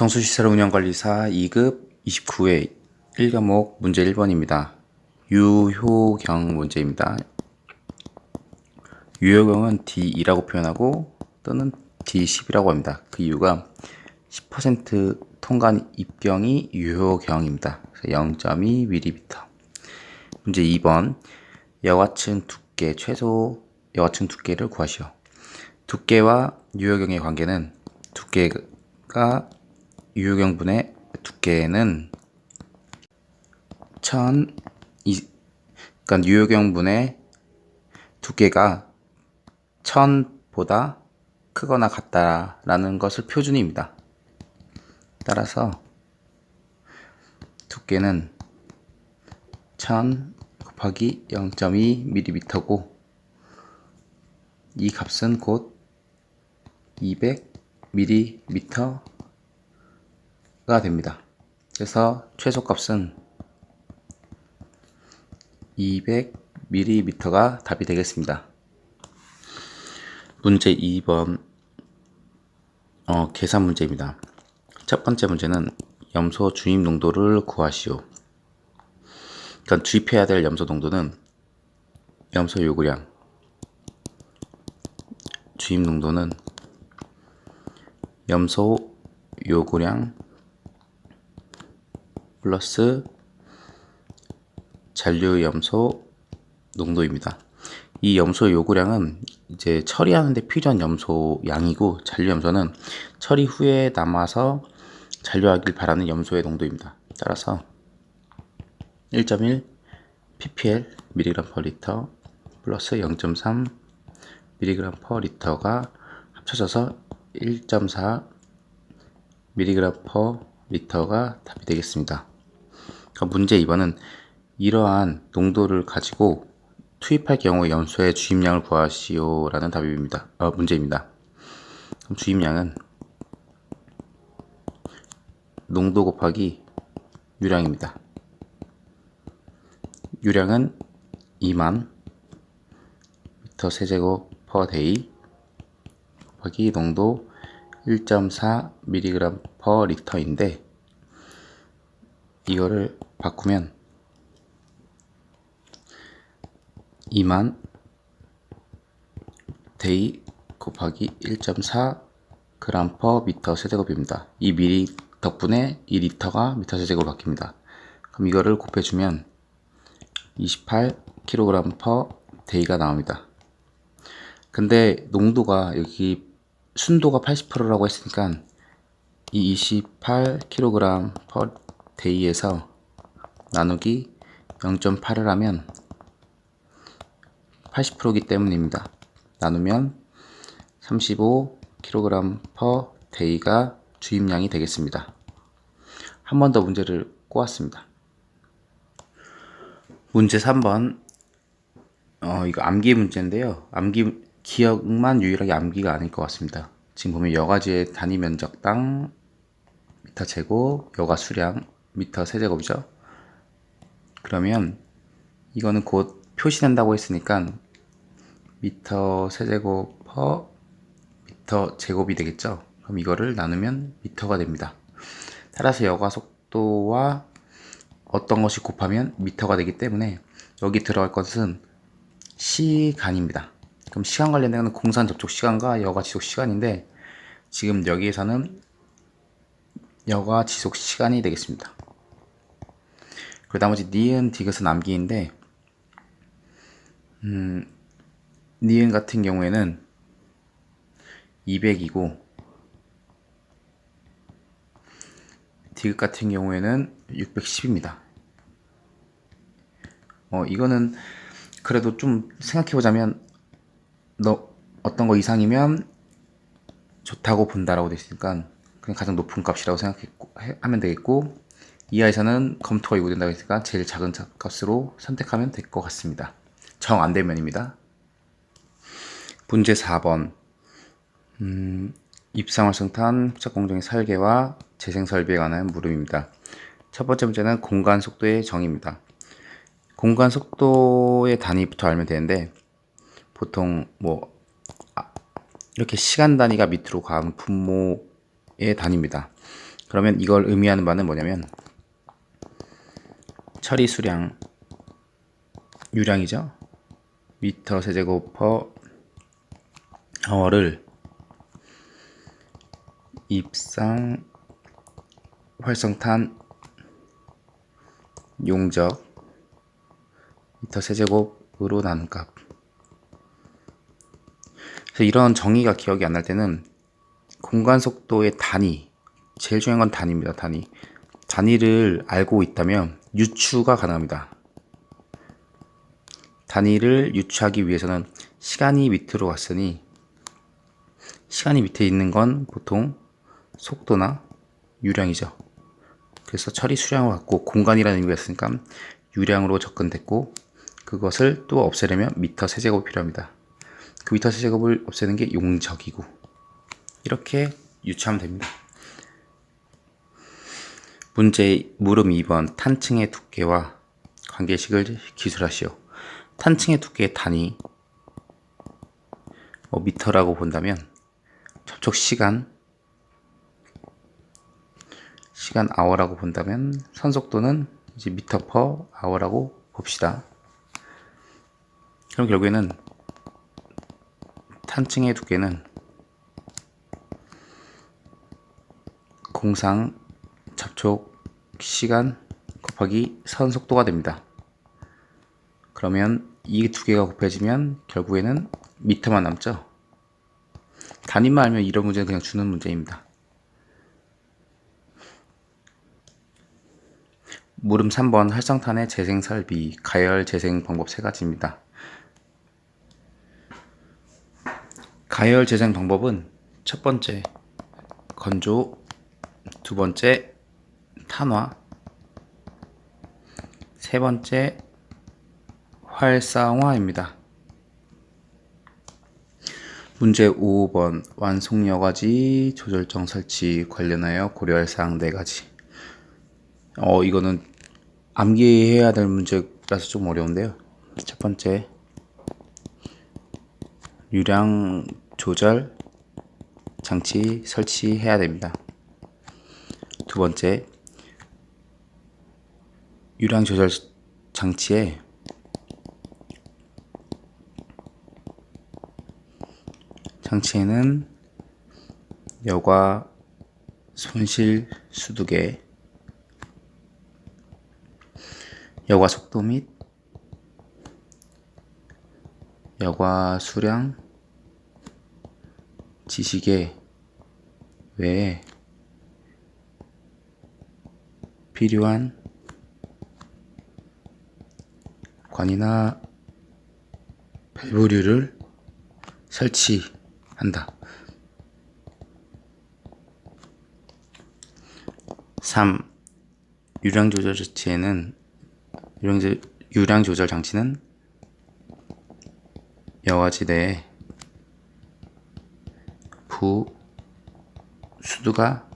정수시설 운영관리사 2급 29회 1과목 문제 1번입니다. 유효경 문제입니다. 유효경은 D2라고 표현하고 또는 D10이라고 합니다. 그 이유가 10% 통관 입경이 유효경입니다. 0.2mm. 문제 2번 여과층 두께 최소 여과층 두께를 구하시오. 두께와 유효경의 관계는 두께가 유효경분의 두께는 1000 이, 그러니까 유효경분의 두께가 1000보다 크거나 같다라는 것을 표준입니다. 따라서 두께는 1000 곱하기 0.2mm고 이 값은 곧 200mm 가 됩니다. 그래서 최소값은 200mm가 답이 되겠습니다. 문제 2번 어, 계산 문제입니다. 첫 번째 문제는 염소 주입 농도를 구하시오. 그러니까 주입해야 될 염소 농도는 염소 요구량 주입 농도는 염소 요구량 플러스 잔류 염소 농도입니다. 이 염소 요구량은 이제 처리하는데 필요한 염소 양이고 잔류 염소는 처리 후에 남아서 잔류하길 바라는 염소의 농도입니다. 따라서 1.1 ppl mg per 리터 플러스 0.3 mg per 리터가 합쳐져서 1.4 mg per 리터가 답이 되겠습니다. 그러니까 문제 2번은 이러한 농도를 가지고 투입할 경우 염소의 주입량을 구하시오라는 답입니다. 어, 문제입니다. 그럼 주입량은 농도 곱하기 유량입니다. 유량은 2만 미터 세제곱 퍼 데이 곱하기 농도 1.4 mg per 리터인데 이거를 바꾸면 2만 데이 곱하기 1.4 그램 퍼 미터 세제곱입니다. 이 미리 덕분에 이 리터가 미터 세제곱 바뀝니다. 그럼 이거를 곱해주면 28kg 퍼 데이가 나옵니다. 근데 농도가 여기 순도가 80%라고 했으니까 이 28kg 퍼 데이에서 나누기 0.8을 하면 80%이기 때문입니다. 나누면 35kg per day가 주입량이 되겠습니다. 한 번 더 문제를 꼬았습니다. 문제 3번 어, 이거 암기 문제인데요. 암기 기억만 유일하게 암기가 아닐 것 같습니다. 지금 보면 여과지의 단위 면적당 미터 제곱, 여과 수량 미터 세제곱이죠. 그러면 이거는 곧 표시된다고 했으니까 미터 세제곱 퍼 미터 제곱이 되겠죠. 그럼 이거를 나누면 미터가 됩니다. 따라서 여과 속도와 어떤 것이 곱하면 미터가 되기 때문에 여기 들어갈 것은 시간입니다. 그럼 시간 관련된 건 공산 접촉 시간과 여과 지속 시간인데 지금 여기에서는 여과 지속 시간이 되겠습니다. 그 나머지 니은, 디귿은 암기인데 음, 니은 같은 경우에는 200이고 디귿 같은 경우에는 610입니다. 어, 이거는 그래도 좀 생각해보자면 너 어떤 거 이상이면 좋다고 본다라고 되어 있으니까 그냥 가장 높은 값이라고 생각하면 되겠고 이하에서는 검토가 요구된다고 했으니까 제일 작은 값으로 선택하면 될 것 같습니다. 정 안 되면입니다. 문제 4번 음, 입상활성탄 흡착공정의 설계와 재생 설비에 관한 물음입니다. 첫 번째 문제는 공간 속도의 정의입니다. 공간 속도의 단위부터 알면 되는데 보통 뭐 아, 이렇게 시간 단위가 밑으로 가는 분모의 단위입니다. 그러면 이걸 의미하는 바는 뭐냐면 처리 수량 유량이죠. 미터 세제곱 퍼 아워를 입상 활성탄 용적 미터 세제곱으로 나눈 값. 그래서 이런 정의가 기억이 안 날 때는 공간 속도의 단위, 제일 중요한 건 단위입니다. 단위. 단위를 알고 있다면 유추가 가능합니다. 단위를 유추하기 위해서는 시간이 밑으로 왔으니 시간이 밑에 있는 건 보통 속도나 유량이죠. 그래서 처리 수량을 갖고 공간이라는 의미가 있으니까 유량으로 접근됐고 그것을 또 없애려면 미터 세제곱이 필요합니다. 그 미터 세제곱을 없애는 게 용적이고 이렇게 유추하면 됩니다. 문제 물음 2번 탄층의 두께와 관계식을 기술하시오. 탄층의 두께의 단위 뭐 미터라고 본다면 접촉 시간 시간 아워라고 본다면 선속도는 이제 미터 퍼 아워라고 봅시다. 그럼 결국에는 탄층의 두께는 공상 접촉 시간 곱하기 선 속도가 됩니다. 그러면 이 두 개가 곱해지면 결국에는 미터만 남죠. 단위만 알면 이런 문제는 그냥 주는 문제입니다. 물음 3번 활성탄의 재생 설비, 가열 재생 방법 세 가지입니다. 가열 재생 방법은 첫 번째 건조, 두 번째 탄화, 세 번째 활성화입니다. 문제 5번 완송 여과지 조절정 설치 관련하여 고려할 사항 4가지. 어 이거는 암기해야 될 문제라서 좀 어려운데요. 첫 번째 유량 조절 장치 설치해야 됩니다. 두 번째 유량 조절 장치에 장치에는 여과 손실 수두개 여과 속도 및 여과 수량 지시계 외에 필요한 관이나 밸브류를 설치한다. 3. 유량 조절 장치에는 유량, 조- 유량 조절 장치는 여과지 내에 부 수두가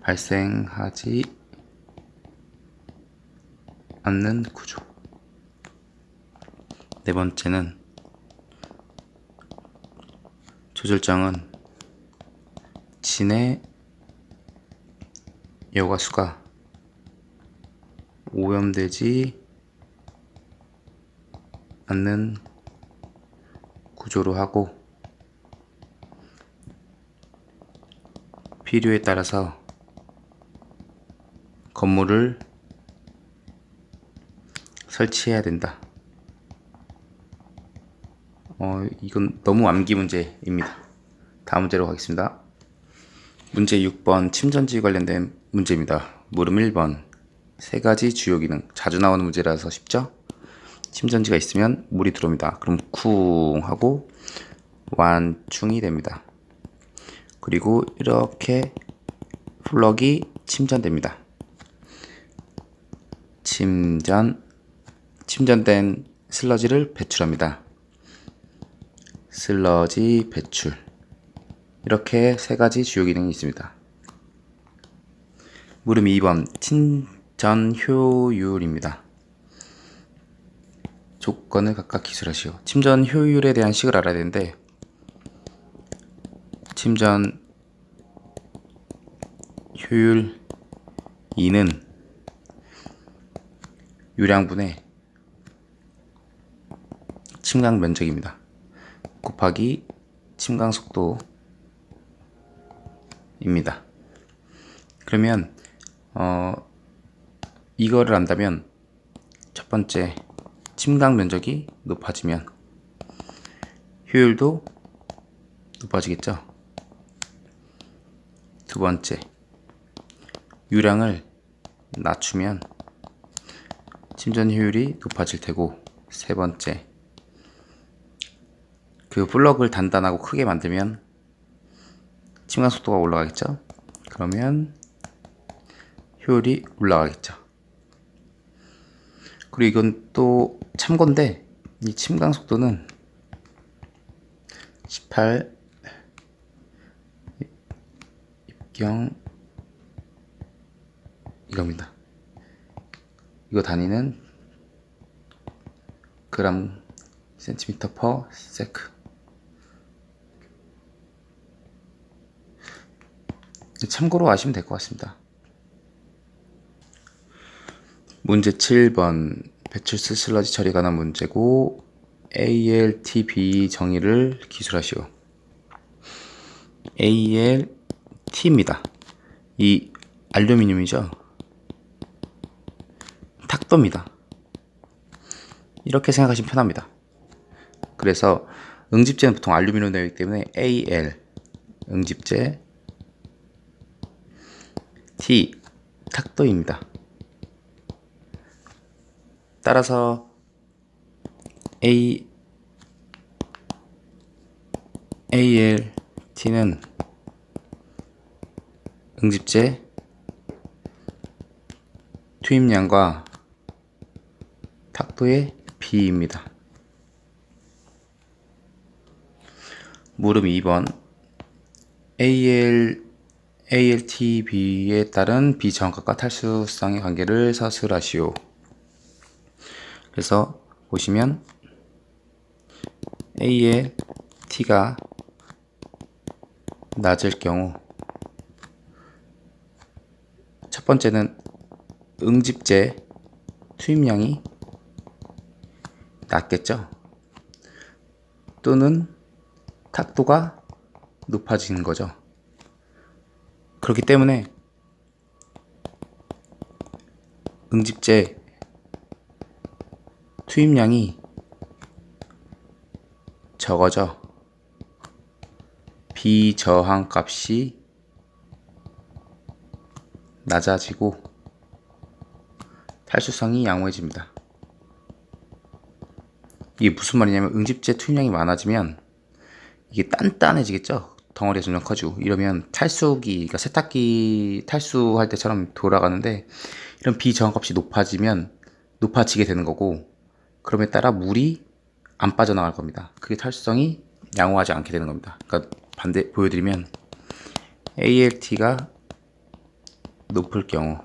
발생하지 않는 구조. 네 번째는 조절장은 진의 여과수가 오염되지 않는 구조로 하고 필요에 따라서 건물을 설치해야 된다. 어, 이건 너무 암기 문제입니다. 다음 문제로 가겠습니다. 문제 6번 침전지 관련된 문제입니다. 물음 1번 세 가지 주요 기능 자주 나오는 문제라서 쉽죠? 침전지가 있으면 물이 들어옵니다. 그럼 쿵 하고 완충이 됩니다. 그리고 이렇게 플럭이 침전됩니다. 침전 침전된 슬러지를 배출합니다. 슬러지 배출 이렇게 세 가지 주요 기능이 있습니다. 물음 2번 침전 효율입니다. 조건을 각각 기술하시오. 침전 효율에 대한 식을 알아야 되는데 침전 효율 2는 유량분의 침강 면적입니다. 곱하기 침강 속도입니다. 그러면 어 이거를 안다면 첫 번째 침강 면적이 높아지면 효율도 높아지겠죠. 두 번째 유량을 낮추면 침전 효율이 높아질 테고 세 번째 그 블럭을 단단하고 크게 만들면 침강 속도가 올라가겠죠. 그러면 효율이 올라가겠죠. 그리고 이건 또 참고인데 이 침강 속도는 18 입경 이겁니다. 이거 단위는 그람 센티미터 퍼 세크 참고로 아시면 될 것 같습니다. 문제 7번 배출수 슬러지 처리 관한 문제고 ALTB 정의를 기술하시오. ALT입니다. 이 알루미늄이죠. 탁도입니다. 이렇게 생각하시면 편합니다. 그래서 응집제는 보통 알루미늄 되어 있기 때문에 AL 응집제 T 탁도입니다. 따라서 A ALT는 응집제 투입량과 탁도의 비입니다. 물음 2번 AL ALTB에 따른 비정확과 탈수성의 관계를 사술하시오. 그래서 보시면 A의 T가 낮을 경우 첫 번째는 응집제 투입량이 낮겠죠. 또는 탁도가 높아지는 거죠. 그렇기 때문에 응집제 투입량이 적어져 비저항 값이 낮아지고 탈수성이 양호해집니다. 이게 무슨 말이냐면 응집제 투입량이 많아지면 이게 단단해지겠죠. 덩어리가 점점 커지고 이러면 탈수기, 그러니까 세탁기 탈수할 때처럼 돌아가는데 이런 비저항값이 높아지면 높아지게 되는 거고 그럼에 따라 물이 안 빠져나갈 겁니다. 그게 탈수성이 양호하지 않게 되는 겁니다. 그러니까 반대 보여드리면 ALT가 높을 경우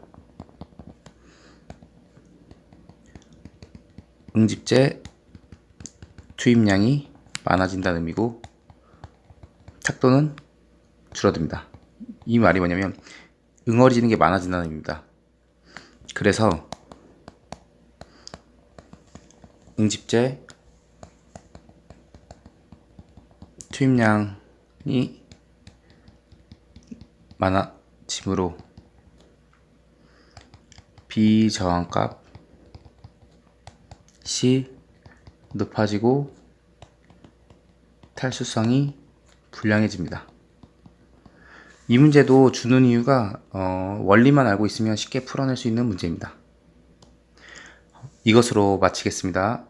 응집제 투입량이 많아진다는 의미고 탁도는 줄어듭니다. 이 말이 뭐냐면 응어리지는 게 많아진다는 의미입니다. 그래서 응집제 투입량이 많아짐으로 비저항값이 높아지고 탈수성이 불량해집니다. 이 문제도 주는 이유가 어, 원리만 알고 있으면 쉽게 풀어낼 수 있는 문제입니다. 이것으로 마치겠습니다.